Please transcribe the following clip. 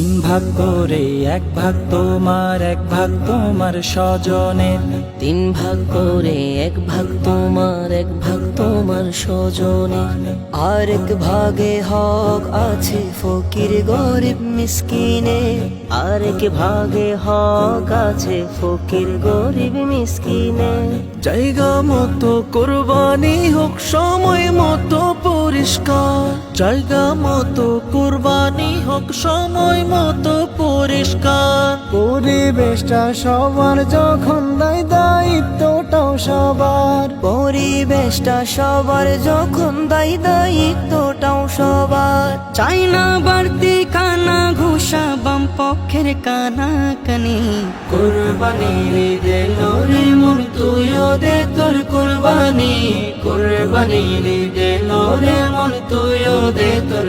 তিন ভাগ করে এক ভাগ তোমার এক ভাগ তোমার স্বজনের। তিন ভাগ করে এক ভাগ তোমার এক ভাগ তোমার স্বজনে আর এক ভাগে হক আছে ফকির গরিব মিসকিনে আর এক ভাগে হক আছে ফকির গরিব মিসকিনে জায়গা মতো কোরবানি হোক সময় মতো পরিষ্কার জায়গা মতো কোরবানি হোক সময় মতো পরিষ্কার। পরিবেশটা সবার যখন দায় দায়িত্বটাও সবার। পরিবেশটা সবার যখন দায়ী দায়িত্বটাও সবার। চাই না বাড়তি কানা ঘুষা বাম পক্ষের কানা কানি। কোরবানি রে রে মন তুইও দে তোর কোরবানি। কোরবানি রে রে মন তুইও দে তোর